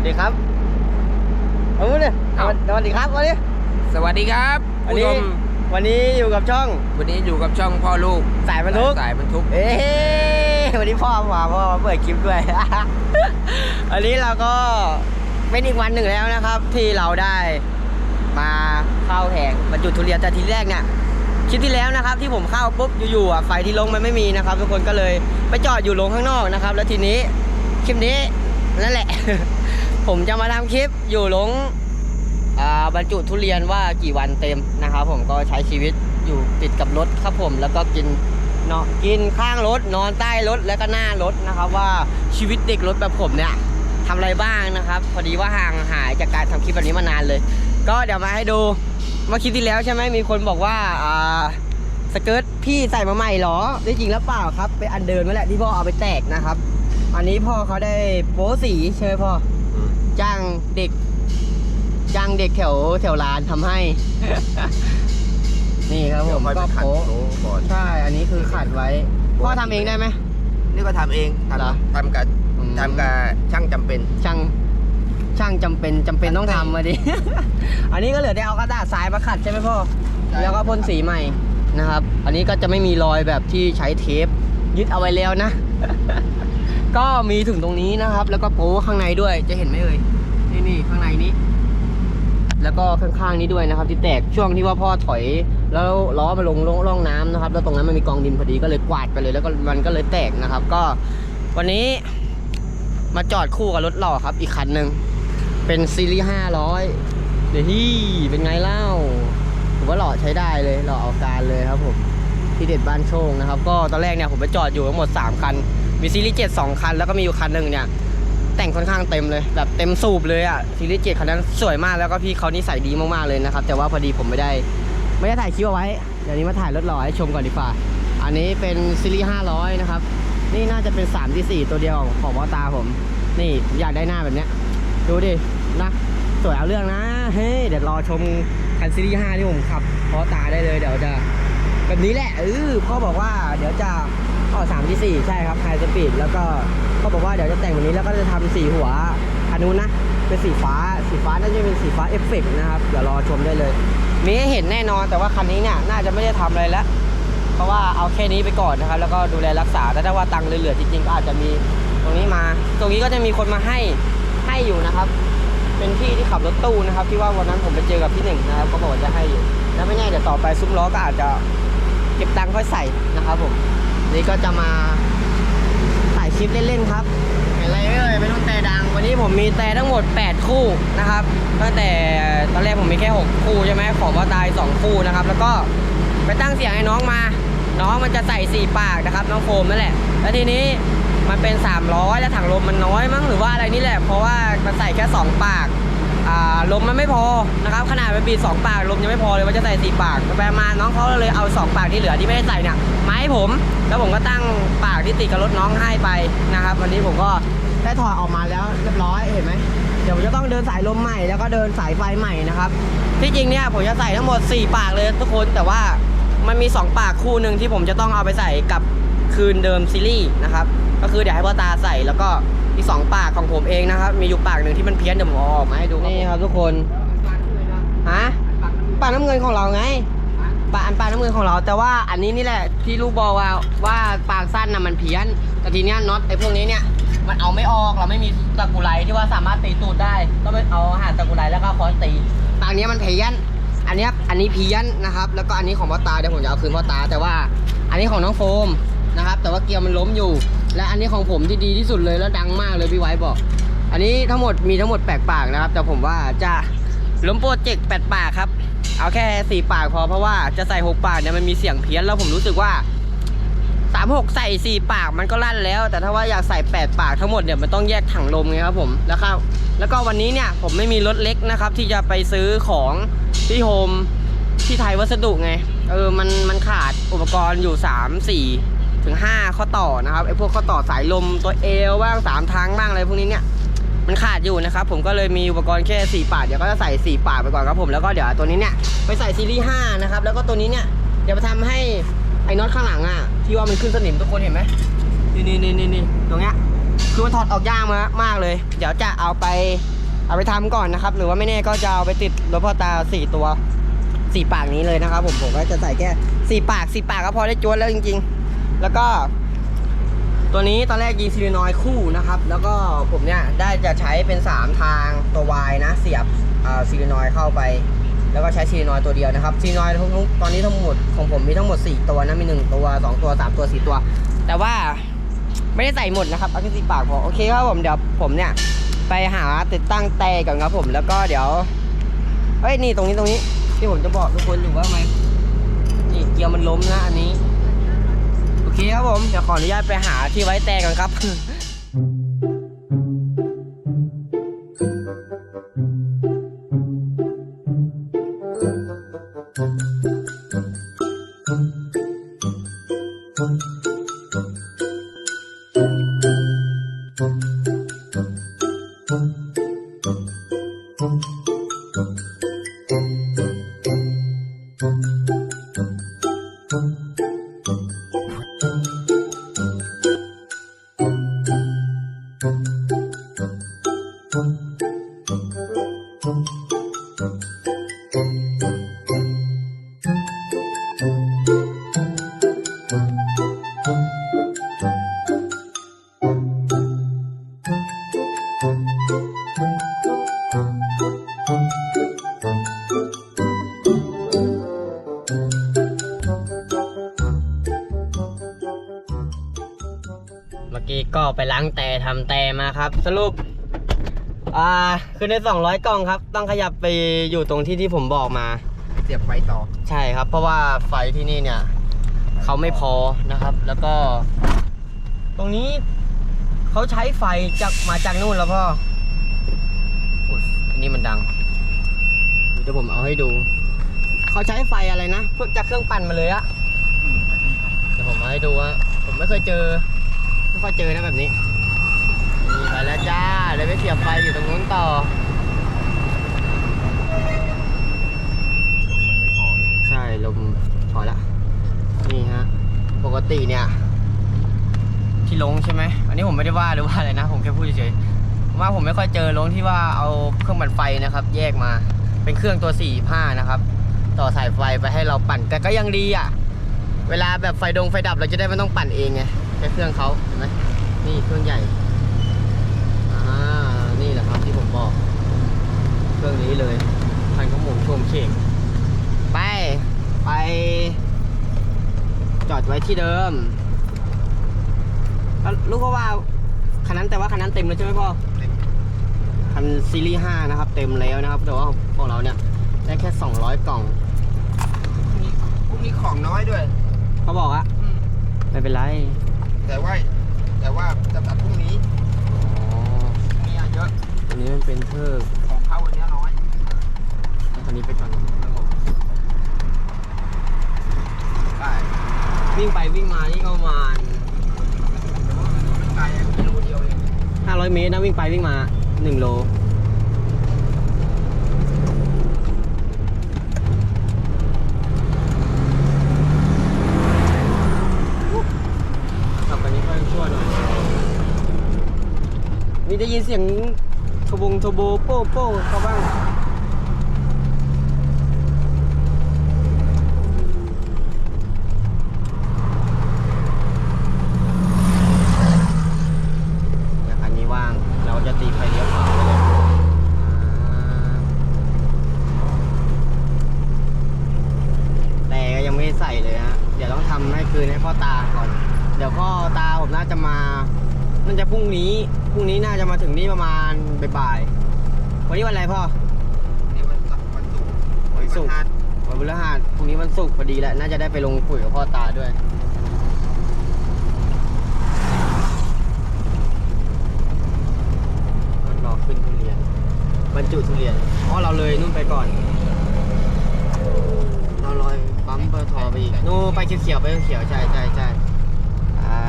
วัสดีครับเอาเนี่ยครับสวัสดีครับวันนี้ สวัสดีครับวันผู้ชนี้ มวันนี้อยู่กับช่อง วันนี้อยู่กับช่องพ่อลูกสายบรรทุก สายบรรทุก เอ๊ะวันนี้พ่อมาพ่อมาเปิดคลิปด้วยวันนี้เราก็เป็นอีกวันหนึ่งแล้วนะครับ ที่เราได้มาเข้าแผงบรรจุทุเรียนแต่ทีแรกเนี่ยคลิปที่แล้วนะครับ ที่ผมเข้าปุ๊บอยู่ๆอะไฟที่ลงมันไม่มีนะครับ ทุกคนก็เลยไปจอดอยู่ลงข้างนอกนะครับ แล้วทีนี้คลิปนี้นั่นแหละ ผมจะมาทำคลิปอยู่หลงบรรจุทุเรียนว่ากี่วันเต็มนะครับผมก็ใช้ชีวิตอยู่ติดกับรถครับผมแล้วก็กินเนาะกินข้างรถนอนใต้รถแล้วก็หน้ารถนะครับว่าชีวิตเด็กรถแบบผมเนี่ยทำอะไรบ้างนะครับพอดีว่าห่างหายจากการทำคลิปแบบนี้มานานเลย ก็เดี๋ยวมาให้ดูเมื่อคลิปที่แล้วใช่ไหมมีคนบอกว่าสเกิร์ตพี่ใส่มาใหม่เหรอได้จริงแล้วเปล่าครับไปอันเดินมาแหละที่พ่อเอาไปแตกนะครับ อันนี้พ่อเขาได้โป๊สีใช่ไหมพ่อ จ้างเด็ก จ้างเด็กแถวแถวร้านทำให้ นี่ครับผมก็โป๊ก่อน ใช่ อันนี้คือขัดไว้พ่อทำเองได้ไหม นี่ก็ทำเองเหรอ ทำทำกับอืมทำกับช่างจำเป็น ช่างช่างจำเป็นจำเป็นต้องทำมาดิ อันนี้ก็เหลือแต่เอากระดาษทรายมาขัดใช่ไหมพ่อ ใช่ แล้วก็พ่นสีใหม่นะครับ อันนี้ก็จะไม่มีรอยแบบที่ใช้เทป ยึดเอาไว้แล้วนะ ก็มีถึงตรงนี้นะครับ แล้วก็โป๊ข้างในด้วยจะเห็นไหมเอ่ยนี่นี่ข้างในนี้ แล้วก็ข้างๆนี้ด้วยนะครับ ที่แตกช่วงที่ว่าพ่อถอย แล้วล้อมาลงร่องน้ำนะครับ แล้วตรงนั้นมันมีกองดินพอดีก็เลยกวาดไปเลย แล้วก็มันก็เลยแตกนะครับ ก็วันนี้มาจอดคู่กับรถหล่อครับ อีกคันหนึ่งเป็นซีรีส์ห้าร้อยเดี๋ยวที่เป็นไงเล่าผมว่าหล่อใช้ได้เลยหล่อเอาการเลยครับผมที่เด็ดบ้านโชงนะครับ ก็ตอนแรกเนี่ยผมไปจอดอยู่ทั้งหมด 3 คัน มีซีรีส์เจ็ดสองคันแล้วก็มีอยู่คันหนึ่งเนี่ย แต่งค่อนข้างเต็มเลยแบบเต็มสูบเลยอะซีรีส์เจ็ดคันนั้นสวยมากแล้วก็พี่เขานิสัยดีมากๆเลยนะครับ แต่ว่าพอดีผมไม่ได้ ไม่ได้ถ่ายคลิปเอาไว้ เดี๋ยวนี้มาถ่ายรถหล่อให้ชมก่อนดีกว่าอันนี้เป็นซีรีส์500นะครับ นี่น่าจะเป็น3ที่4ตัวเดียวของวอตาผม นี่อยากได้หน้าแบบเนี้ยดูดินะสวยเอาเรื่องนะเฮ้ยเดี๋ยวรอชมคันซีรีส์5ที่ผมขับวอตาได้เลยเดี๋ยวจะแบบนี้แหละเออพ่อบอกว่าเดี๋ยวจะ อ๋อสามที่สี่ใช่ครับไฮสปีดแล้วก็เขาบอกว่าเดี๋ยวจะแต่งแบบนี้แล้วก็จะทำสีหัวอันนู้นนะเป็นสีฟ้าสีฟ้าน่าจะเป็นสีฟ้าเอฟเฟกต์นะครับเดี๋ยวรอชมได้เลย มีให้เห็นแน่นอนแต่ว่าคันนี้เนี่ยน่าจะไม่ได้ทำอะไรแล้ว เพราะว่าเอาแค่นี้ไปก่อนนะครับ แล้วก็ดูแลรักษาแต่ถ้าว่าตังค์เหลือๆจริงๆก็อาจจะมีตรงนี้มา ตรงนี้ก็จะมีคนมาให้ให้อยู่นะครับ เป็นพี่ที่ขับรถตู้นะครับ ที่ว่าวันนั้นผมไปเจอกับพี่หนึ่งนะครับก็บอกว่าจะให้อยู่แล้วไม่แน่เดี๋ยวต่อไปซุ้มล้อก็อาจจะเก็บตังค์ค่อยใส่นะครับผม นี่ก็จะมาถ่ายคลิปเล่นๆครับเห็นอะไรไม่เอ่ยไม่ต้องแต่ดัง วันนี้ผมมีแต่ทั้งหมด 8 คู่นะครับ ตั้งแต่ตอนแรกผมมีแค่ 6 คู่ใช่ไหมขอว่าตาย 2 คู่นะครับ แล้วก็ไปตั้งเสียงให้น้องมา น้องมันจะใส่4ปากนะครับ น้องโฟมนั่นแหละ แล้วทีนี้มันเป็น 300 แล้วถังลมมันน้อยมั้งหรือว่าอะไรนี่แหละ เพราะว่ามันใส่แค่ 2 ปาก ลมมันไม่พอนะครับขนาดมันบีบ2ปากลมยังไม่พอเลยว่าจะใส่4ปากไปๆมาน้องเขาเลยเอา2ปากที่เหลือที่ไม่ได้ใส่เนี่ยมาให้ผม แล้วผมก็ตั้งปากที่ติดกับรถน้องให้ไปนะครับ วันนี้ผมก็ได้ถอดออกมาแล้วเรียบร้อยเห็นไหมเดี๋ยวผมจะต้องเดินสายลมใหม่แล้วก็เดินสายไฟใหม่นะครับที่จริงเนี่ยผมจะใส่ทั้งหมด 4 ปากเลยทุกคนแต่ว่ามันมี 2 ปากคู่หนึ่งที่ผมจะต้องเอาไปใส่กับคืนเดิมซีรีส์นะครับก็คือเดี๋ยวให้พ่อตาใส่แล้วก็ อีกสองปากของผมเองนะครับ มีอยู่ปากหนึ่งที่มันเพี้ยนเดี๋ยวผมเอาออกมาให้ดูนี่ครับทุกคนฮะปากน้ำเงินของเราไงปากอันปากน้ำเงินของเรา แต่ว่าอันนี้นี่แหละที่ลูกบอกว่าว่าปากสั้นนะมันเพี้ยนแต่ทีเนี้ยน็อตไอ้พวกนี้เนี่ยมันเอาไม่ออกเราไม่มีตะกุไรที่ว่าสามารถตีตูดได้ต้องไปเอาหาตะกุไรแล้วก็คอนตีปากเนี้ยมันเพี้ยนอันเนี้ยอันนี้เพี้ยนนะครับ แล้วก็อันนี้ของพ่อตาเดี๋ยวผมจะเอาคืนพ่อตา แต่ว่าอันนี้ของน้องโฟมนะครับ แต่ว่าเกียร์มันล้มอยู่ และอันนี้ของผมที่ดีที่สุดเลยแล้วดังมากเลยพี่ไว้บอก อันนี้ทั้งหมดมีทั้งหมดแปดปากนะครับ แต่ผมว่าจะล้มโปรเจกต์แปดปากครับ เอาแค่สี่ปากพอเพราะว่าจะใส่หกปากเนี่ยมันมีเสียงเพี้ยนแล้วผมรู้สึกว่าสามหกใส่สี่ปากมันก็ลั่นแล้ว แต่ถ้าว่าอยากใส่แปดปากทั้งหมดเนี่ยมันต้องแยกถังลมไงครับผมแล้วครับแล้วก็วันนี้เนี่ยผมไม่มีรถเล็กนะครับ ที่จะไปซื้อของที่โฮมที่ไทยวัสดุไง เออมันมันขาดอุปกรณ์อยู่สามสี่ ถึงห้าข้อต่อนะครับไอ้พวกข้อต่อสายลมตัวเอลบ้างสามทางบ้างอะไรพวกนี้เนี่ยมันขาดอยู่นะครับผมก็เลยมีอุปกรณ์แค่ 4 ปากเดี๋ยวก็จะใส่ 4 ปากไปก่อนครับผมแล้วก็เดี๋ยวตัวนี้เนี่ยไปใส่ซีรีส์5นะครับแล้วก็ตัวนี้เนี่ยเดี๋ยวไปทำให้ไอ้น็อตข้างหลังอะที่ว่ามันขึ้นสนิมทุกคนเห็นไหมนี่นี่นี่นี่ตรงเนี้ยคือมันถอดออกยากมากมากเลย เดี๋ยวจะเอาไปเอาไปทำก่อนนะครับ หรือว่าไม่แน่ก็จะเอาไปติดรถพ่อตาสี่ตัวสี่ปากนี้เลยนะครับผมผมก็จะใส่แค่สี่ปากสี่ปากก็พอได้จวนแล้วจริง ๆ แล้วก็ ตัวนี้ตอนแรกยิงซิลินอยคู่นะครับ แล้วก็ผมเนี่ยได้จะใช้เป็น 3 ทางตัว Y นะ เสียบซิลินอยเข้าไป แล้วก็ใช้ซิลินอยตัวเดียวนะครับซิลินอยทั้งตอนนี้ทั้งหมดของผมมีทั้งหมด 4 ตัวนะมี 1 ตัว 2 ตัว 3 ตัว 4 ตัว แต่ว่าไม่ได้ใส่หมดนะครับเอาแค่สีปากพอโอเคครับผมเดี๋ยวผมเนี่ยไปหาติดตั้งแต่ก่อนครับผมแล้วก็เดี๋ยวเอ้ยนี่ตรงนี้ตรงนี้ที่ผมจะบอกทุกคนอยู่ว่าไหมนี่เกียร์มันล้มนะอันนี้ เคครับผม เดี๋ยวขออนุญาตไปหาที่ไว้แต่กันครับเมาครับ สรุป อ่าคือใน 200 กล่องครับ ต้องขยับไปอยู่ตรงที่ที่ผมบอกมา เสียบไฟต่อ ใช่ครับ เพราะว่าไฟที่นี่เนี่ย เขาไม่พอนะครับ แล้วก็ ตรงนี้เขาใช้ไฟจากมาจากนู่นแล้วพ่ออุ๊ยอันนี้มันดังเดี๋ยวผมเอาให้ดู เขาใช้ไฟอะไรนะเพื่อจากเครื่องปั่นมาเลยอะ เดี๋ยวผมเอาให้ดูว่าผมไม่เคยเจอ ไม่ค่อยเจอนะแบบนี้นี่ไป แล้วจ้าเลยไปเสียบไฟอยู่ตรงนู้นต่อใช่ลมพอละนี่ฮะปกติเนี่ย ที่ลงใช่ไหมอันนี้ผมไม่ได้ว่าหรือว่าอะไรนะ ผมแค่พูดเฉยๆว่าผมไม่ค่อยเจอลงที่ว่าเอาเครื่องปั่นไฟนะครับ แยกมาเป็นเครื่องตัว4ี่ห้านะครับ ต่อสายไฟไปให้เราปั่น แต่ก็ยังดีอะเวลาแบบไฟดงไฟดับเราจะได้ไม่ต้องปั่นเองไงแค่เครื่องเขาเห็นไหมนี่เครื่องใหญ่ หละครับที่ผมบอก เครื่องนี้เลยพันข้าวหมุนชมเข่งไป ไป จอดไว้ที่เดิมแล้วลูกก็ว่าคันนั้นแต่ว่าคันนั้นเต็มแล้วใช่ไหมพ่อเต็มคันซีรีส์5นะครับ เต็มแล้วนะครับแต่ว่าของเราเนี่ยได้แค่ 200 กล่องนี่พวกนี้ของน้อยด้วย เขาบอกอะไม่เป็นไร แต่ว่าแต่ว่าจะตัดพรุ่งนี้อ๋อมีเยอะอั นนี้มันเป็นเทอร์ของเขาวันนี้น้อยคันนี้ไปก่อนได้วิ่งไปวิ่งมานี่ก็ประมาณไม่ไกลอะกิโลเดียวเอง500เมตรนะวิ่งไปวิ่งมา1โลขับคันนี้ค่อยชั่วหน่อยมีได้ยินเสียง ทบงทบโป้โป้เขาบ้าง แต่คันนี้ว่าง เราจะตีไฟเลี้ยวขวาไปเลยอ่าแต่ก็ยังไม่ได้ใส่เลยฮะ เดี๋ยวต้องทำให้คืนให้พ่อตาก่อน เดี๋ยวพ่อตาผมน่าจะมา น่าจะพรุ่งนี้ พรุ่งนี้น่าจะมาถึงนี่ประมาณบ่ายๆวันนี้วันอะไรพ่อ นี่มันสักวันศุกร์ วันศุกร์ วัน วันพฤหัสพรุ่งนี้วันศุกร์พอดีแหละ น่า จะได้ไปลงปุ๋ยกับพ่อตาด้วยรอขึ้นทุเรียนบรรจุทุเรียนอ๋อเราเลยนู่นไปก่อน เราลอยปั๊มเบอร์ทอไปอีกนู่นไปเขียวๆไปเขียวๆใช่ใช่ใช่ใช่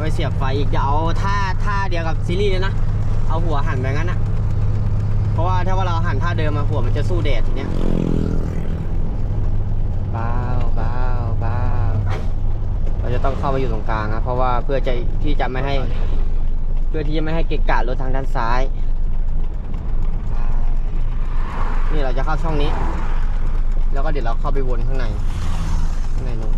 ไปเสียบไฟอีกเดี๋ยวเอาท่าท่าเดียวกับซีรีส์เลยนะ เอาหัวหันไปงั้นอะ เพราะว่าถ้าว่าเราหันท่าเดิมมาหัวมันจะสู้แดดทีเนี้ยเบาเบาเบาเราจะต้องเข้าไปอยู่ตรงกลางนะเพราะว่าเพื่อจะที่จะไม่ให้ เพื่อที่จะไม่ให้เกะกะรถทางด้านซ้าย นี่เราจะเข้าช่องนี้ แล้วก็เดี๋ยวเราเข้าไปวนข้างในข้างในนู้น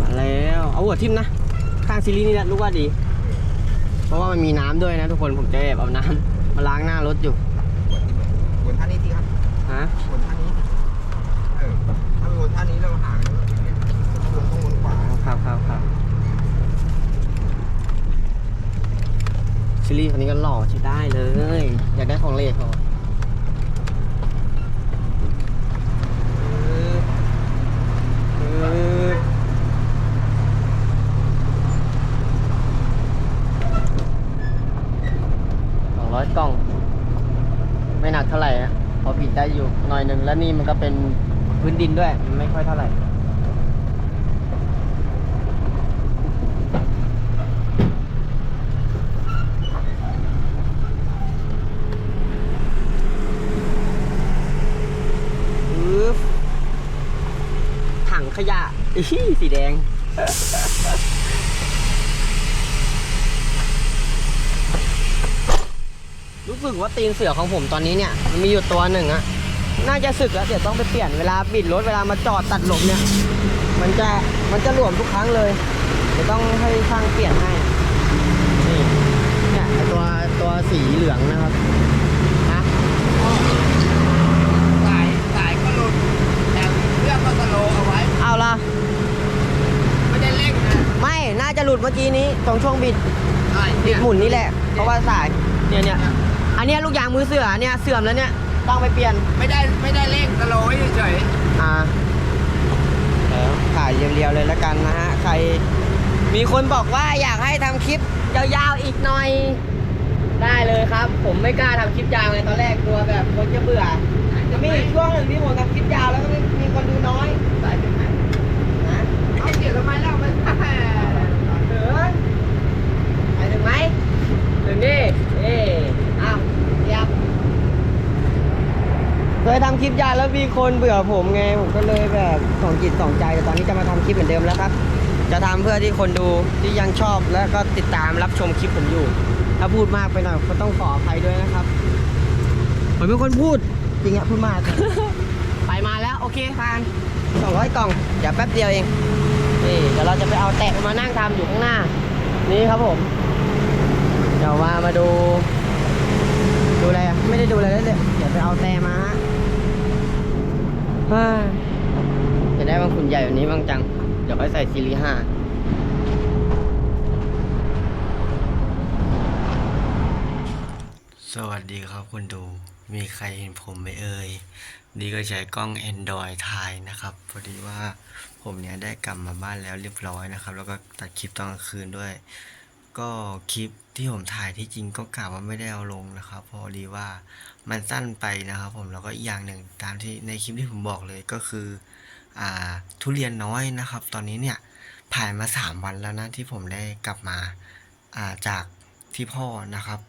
มาแล้ว เอาหัวทิ่มนะ ข้างซีรีส์นี่แหละรู้ว่าดี เพราะว่ามันมีน้ำด้วยนะ ทุกคนผมจะแอบเอาน้ำมาล้างหน้ารถอยู่วนท่านี้สิครับฮะวนท่านี้ เออ ถ้าไปวนท่านี้เราหาเลยต้องวนต้องวนขวาครับครับครับซิลลี่คนนี้ก็หล่อใช้ได้เลย อยากได้ของเล่เขาสองร้อยกล่อง ไม่หนักเท่าไหร่นะพอบิดได้อยู่หน่อยหนึ่ง แล้วนี่มันก็เป็นพื้นดินด้วยมันไม่ค่อยเท่าไหร่ ถังขยะอีสีแดงรู้สึกว่าตีนเสือของผมตอนนี้เนี่ย มันมีอยู่ตัวหนึ่งอะ น่าจะสึกแล้วเดี๋ยวต้องไปเปลี่ยนเวลาบิดรถเวลามาจอดตัดลมเนี่ย มันจะมันจะหลวมทุกครั้งเลยเดี๋ยวต้องให้ช่างเปลี่ยนให้นี่เนี่ยไอ้ตัวตัวสีเหลืองนะครับฮะสายสายก็หลุดแต่เครื่องก็สโลว์เอาไว้เอาละไม่ได้เร่งนะไม่น่าจะหลุดเมื่อกี้นี้ตรงช่วงบิดใช่บิเนี่ดยหมุนนี่แหละเพราะว่าสายเนี่ยเนี่ยอันเนี้ยลูกยางมือเสือเนี่ยเสื่อมแล้วเนี่ย ต้องไปเปลี่ยน ไม่ได้ไม่ได้เร่งสโลว์ไว้เฉยอ่าแล้วถ่ายเรียวๆเลยแล้วกันนะฮะ ใคร มีคนบอกว่าอยากให้ทำคลิปยาวๆอีกหน่อย ได้เลยครับ ผมไม่กล้าทำคลิปยาวเลยตอนแรกกลัวแบบคนจะเบื่อจะมีอีกช่วงหนึ่งที่ผมทำคลิปยาวแล้วก็มีมีคนดูน้อยๆสายถึงไหนนะเอาเกี่ยวทำไมเล่ามันถึงไปถึงไหมถึงดิเอ๊อ้าวเรียบ เคยทำคลิปยาแล้วมีคนเบื่อผมไง ผมก็เลยแบบสองจิตสองใจแต่ตอนนี้จะมาทำคลิปเหมือนเดิมแล้วครับ จะทำเพื่อที่คนดูที่ยังชอบและก็ติดตามรับชมคลิปผมอยู่ ถ้าพูดมากไปหน่อยก็ต้องขออภัยด้วยนะครับ ผมเป็นคนพูดจริงอะพูดมาก ไปมาแล้วโอเคผ่าน200กล่อง เดี๋ยวแป๊บเดียวเอง นี่เดี๋ยวเราจะไปเอาแตะมานั่งทำอยู่ข้างหน้า นี่ครับผม เดี๋ยวมามาดู ดูอะไรอะไม่ได้ดูอะไรเลยเลยเดี๋ยวไปเอาแตะมาฮะ จะได้บางขุนใหญ่แบบนี้บ้างจัง เดี๋ยวไปใส่ซีรีส์ห้าสวัสดีครับคุณดู มีใครเห็นผมไหมเอ่ยนี่ก็ใช้กล้อง Android ถ่ายนะครับ พอดีว่าผมเนี่ยได้กลับมาบ้านแล้วเรียบร้อยนะครับ แล้วก็ตัดคลิปตอนกลางคืนด้วย ก็คลิปที่ผมถ่ายที่จริงก็กล่าวว่าไม่ได้เอาลงนะครับ พอดีว่ามันสั้นไปนะครับ ผมแล้วก็อีกอย่างหนึ่งตามที่ในคลิปที่ผมบอกเลยก็คืออ่าทุเรียนน้อยนะครับ ตอนนี้เนี่ยผ่านมาสามวันแล้วนะที่ผมได้กลับมาอ่าจากที่พ่อนะครับ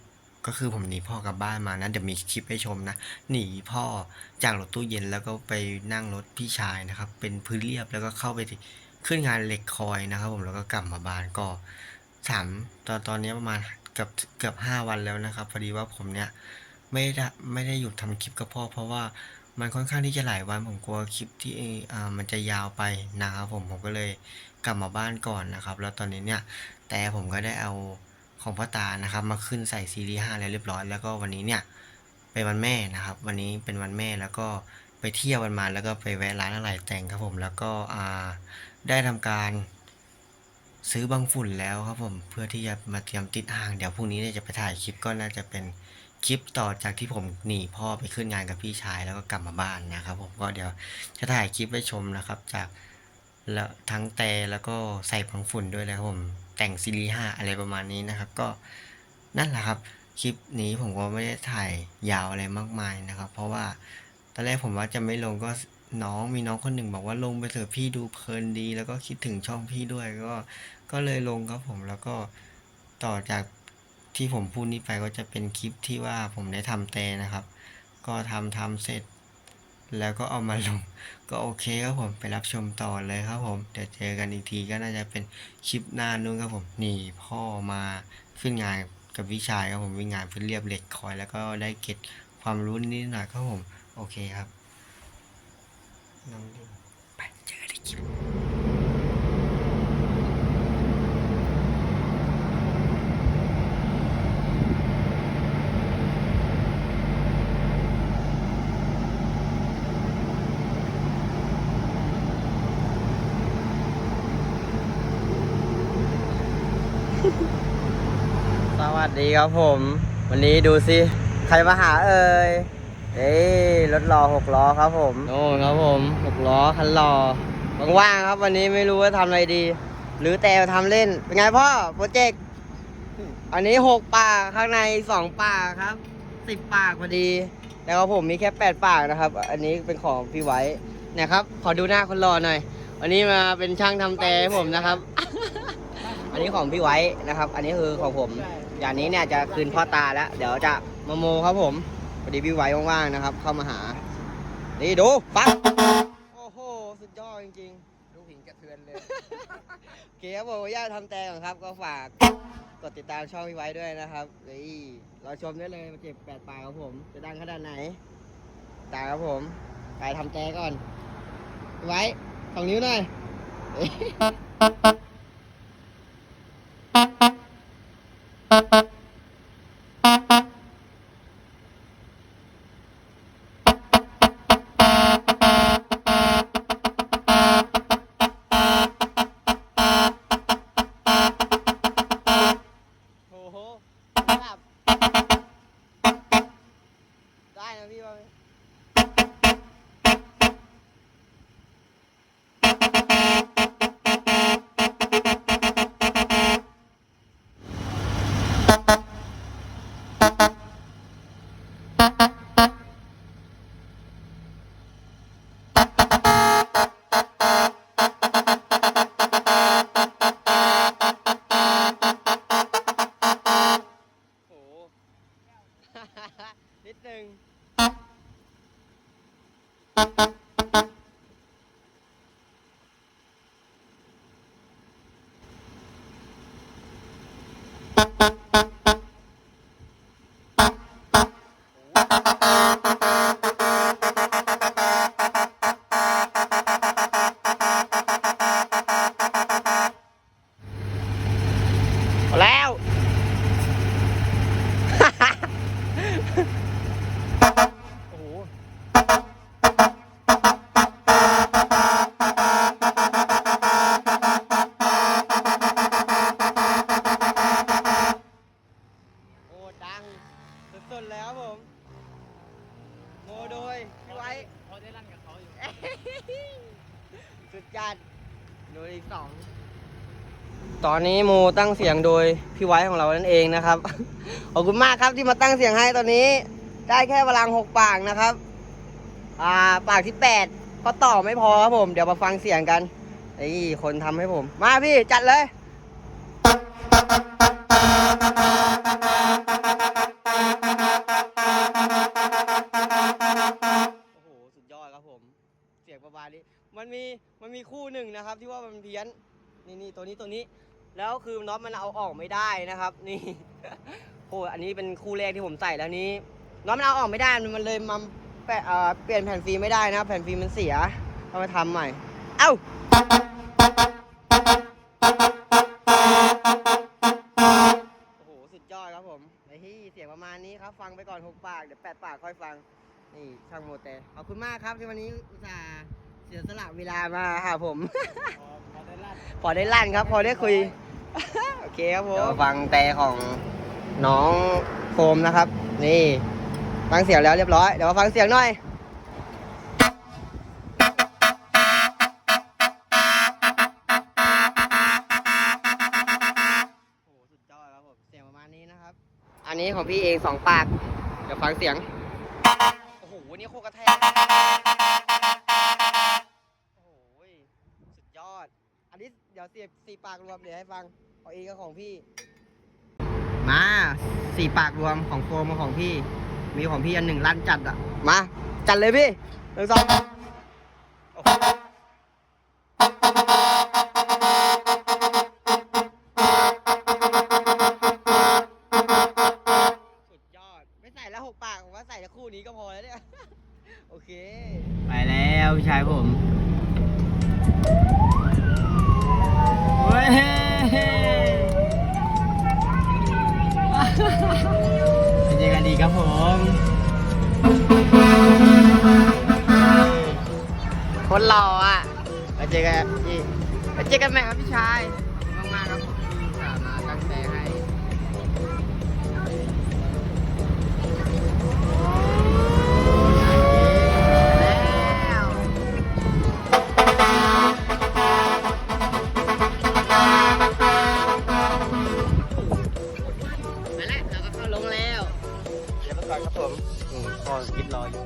ก็คือผมหนีพ่อกลับบ้านมานะเดี๋ยวมีคลิปให้ชมนะหนีพ่อจากรถตู้เย็นแล้วก็ไปนั่งรถพี่ชายนะครับ เป็นพื้นเรียบแล้วก็เข้าไปขึ้นงานเหล็กคอยนะครับ ผมแล้วก็กลับมาบ้านก็ สามตอนตอนนี้ประมาณเกือบเกือบห้าวันแล้วนะครับพอดีว่าผมเนี่ยไม่ได้ไม่ได้หยุดทำคลิปกับพ่อเพราะว่ามันค่อนข้างที่จะหลายวันผมกลัวคลิปที่อ่ามันจะยาวไปนะครับผมผมก็เลยกลับมาบ้านก่อนนะครับ แล้วตอนนี้เนี่ยแต่ผมก็ได้เอาของพ่อตานะครับ มาขึ้นใส่ซีรีส์5แล้วเรียบร้อยแล้วก็วันนี้เนี่ยเป็นวันแม่นะครับ วันนี้เป็นวันแม่แล้วก็ไปเที่ยวกันมาแล้วก็ไปแวะร้านอะไรแต่งครับผมแล้วก็อ่าได้ทำการ ซื้อบางฝุ่นแล้วครับผมเพื่อที่จะมาเตรียมติดห่างเดี๋ยวพรุ่งนี้เนี่ยจะไปถ่ายคลิปก็น่าจะเป็นคลิปต่อจากที่ผมหนีพ่อไปขึ้นงานกับพี่ชายแล้วก็กลับมาบ้านนะครับ ผมก็เดี๋ยวจะถ่ายคลิปไว้ชมนะครับ จากแล้วทั้งแต่แล้วก็ใส่บางฝุ่นด้วยนะครับผมแต่งซีรีส์ห้าอะไรประมาณนี้นะครับ ก็นั่นแหละครับคลิปนี้ผมก็ไม่ได้ถ่ายยาวอะไรมากมายนะครับ เพราะว่าตอนแรกผมว่าจะไม่ลงก็ น้องมีน้องคนหนึ่งบอกว่าลงไปเถอะพี่ดูเพลินดี แล้วก็คิดถึงช่องพี่ด้วยก็ก็เลยลงครับผมแล้วก็ต่อจากที่ผมพูดนี้ไปก็จะเป็นคลิปที่ว่าผมได้ทำแต่นะครับ ก็ทำทำเสร็จ แล้วก็เอามาลง ก็โอเคครับผมไปรับชมต่อเลยครับผมเดี๋ยวเจอกันอีกทีก็น่าจะเป็นคลิปหน้านู้นครับผมนี่พ่อมาขึ้นงานกับวิชายครับผมวิ่งงานพื้นเรียบเหล็กคอยแล้วก็ได้เก็ตความรู้นิดหน่อยครับผม โอเคครับ ไปเจอในคลิปสวัสดีครับผม วันนี้ดูสิ ใครมาหาเอ่ย เอ้ยรถรอหกล้อครับผมโน่นครับผมหกล้อคันรอว่างๆครับวันนี้ไม่รู้ว่าทำอะไรดี หรือแต่ทำเล่น เป็นไงพ่อโปรเจกต์อันนี้หกปากข้างในสองปากครับสิบปากพอดีแล้วก็ผมมีแค่แปดปากนะครับ อันนี้เป็นของพี่ไว้เนี่ยครับ ขอดูหน้าคนรอหน่อย วันนี้มาเป็นช่างทำแต่ให้ผมนะครับ อันนี้ของพี่ไว้นะครับ อันนี้คือของผม อย่างนี้เนี่ยจะคืนพ่อตาแล้ว เดี๋ยวจะมาโมครับผม อดีพี่ไว้ว่างๆนะครับ เข้ามาหา นี่ดูฟังโอ้โห สุดยอดจริงลูกหินกระเทือนเลยๆโอเคครับผมญาตทำแตงก่อนครับ ก็ฝากกดติดตามช่องพี่ไว้ด้วยนะครับนี่เราชมได้เลยมาเจ็บแปดปลายครับผม จะดังขนาดไหนตามครับผม ไปทำแตก่อนพี่ไว้สองนิ้วหน่อยโ โมโดยพี่ไว้ พอได้ลั่นกับเขาอยู่ สุดจัดโดยอีกสอง ตอนนี้โมตั้งเสียงโดยพี่ไว้ของเรานั่นเองนะครับ ขอบคุณมากครับที่มาตั้งเสียงให้ตอนนี้ ได้แค่พลังหกปากนะครับ อ่าปากที่แปดก็ต่อไม่พอครับผม เดี๋ยวมาฟังเสียงกันนี่คนทำให้ผม มาพี่จัดเลย โอ้โห สุดยอดครับผม เสียงประมาณนี้ มันมีมันมีคู่หนึ่งนะครับ ที่ว่ามันเพี้ยนนี่นี่ตัวนี้ตัวนี้ แล้วคือน็อตมันเอาออกไม่ได้นะครับ นี่โอ้อันนี้เป็นคู่แรกที่ผมใส่แล้วนี้น็อตมันเอาออกไม่ได้มันเลยมาแปะเปลี่ยนแผ่นฟิล์มไม่ได้นะครับแผ่นฟิล์มมันเสียต้องไปทำใหม่ เอ้าโอ้โหสุดยอดครับผมไอ้ที่เสียงประมาณนี้ครับ ฟังไปก่อนหกปากเดี๋ยวแปดปากค่อยฟังนี่ช่างโมเตขอบคุณมากครับที่วันนี้อุตส่าห์ เสียสละเวลามาหาผมพอได้ลั่นพอได้ลั่นครับ พอได้คุย โอเคครับผมฟังแต่ของน้องโฟมนะครับ นี่ ฟังเสียงแล้วเรียบร้อย เดี๋ยวมาฟังเสียงหน่อยโอ้โหสุดยอดครับผมเสียงประมาณนี้นะครับอันนี้ของพี่เองสองปาก เดี๋ยวฟังเสียง โอ้โห นี่โคตรกระแทก โอ้โห สุดยอด อั นนนี้เดี๋ยวเสียบสี่ปากรวมเดี๋ยวให้ฟังของเองกับของพี่ มาสี่ปากรวมของโฟมกับของพี่ มีของพี่อันหนึ่งลั่นจัดอะ มาจัดเลยพี่หนึ่งสองโอ้โหสุดยอด ไม่ใส่แล้วหกปากผมว่าใส่แล้วคู่นี้ก็พอแล้วเนี่ย โอเค ไปแล้วพี่ชายผม เฮ้ยเป็นยังไงดีครับผมคนหล่ออะมาเจอกันพี่มาเจอกันใหม่ครับพี่ชาย ก่อนครับผมอืมก็คิดรออยู่